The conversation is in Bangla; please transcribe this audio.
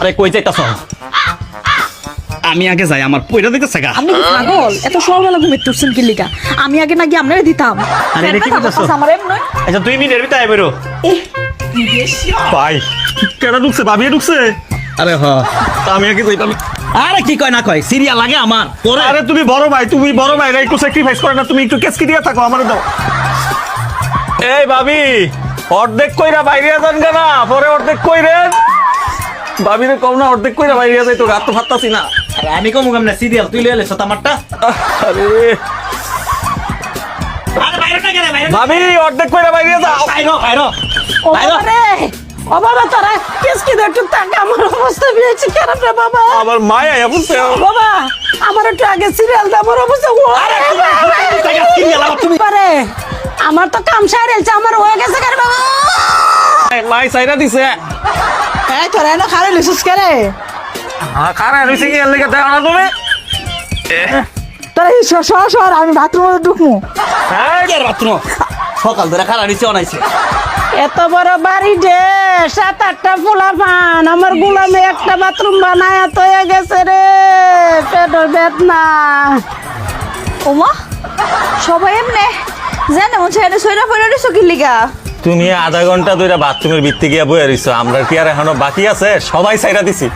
আরে কই যাইতাছ? আমি আগে যাই আমার পয়টা দিতেছে গা। আপনি কি পাগল? এত সকালবেলা তুলছেন কি লিগা? আমি আগে নাকি আপনারে দিতাম। আরে এটা কি আমার এমন আচ্ছা দুই মিনিটের ভিতরে আই বেরো। ভাই কেডা ঢুকছে? ভাবিয়ে ঢুকছে? আরে হ। তা আমি আগে যাইতাম। আরে কি কয় না কয়? সিরিয়াল লাগে আমার। পরে। আরে তুমি বড় ভাই তুমি বড় ভাই একটু স্যাক্রিফাইস করে না তুমি একটু কেসকি দিয়ে থাকো আমার দাও। এই ভাবি অর্ধেক কইরা বাইরে যান না পরে অর্ধেক কইরেন ভাবিরে কম না অর্ধেক কইরা বাইরে যাই তো রাত তো ভাবতাছি না। আরে আমি কম না সিরিয়াল তুই লইলে সত আমারটা আরে। আরে বাইরে না গেলে? বাইরে ভাবি অর্ধেক কইরা বাইরে যাও। বাইরে বাইরে। বাইরে। ও বাবা তোরা কেসকি টাকা আমার অবস্থা বিয়েছে কেন রে বাবা। আমার মায়া বুঝছে? বাবা আমার একটু আগে সিরিয়াল দে আমার অবস্থা ও আরে তুমি আমার তুমি পারে আমার তো কাম সাইরেলছে আমার হয়ে গেছে কেন বাবা? মাই সাইরা দিছে। এই তোরা এনে খারে লিসুস করে খারা হইছে কি এর লাগি দাও না তুমি? তোরা এই সর সর সর আমি বাথরুমে ঢুকমু। হ্যাঁ মাত্র সকাল ধরে খারা নিচে অনাইছে। এত বড় বাড়ি রে সাত আটটা ফুলা পান আমার গুলামে একটা বাথরুম বানায় তো হয়ে গেছে রে পেটের বেদনা। ওমা সবাই এমনে? জানে মন ছেড়ে সইরা ফইরা দিছো কি লিগা? তুমি আধা ঘণ্টা ধরে বাথরুমের ভিত্তি গিয়ে বয়ে আমরা কি আর এখনও বাকি আছে সবাই সাইরা দিছি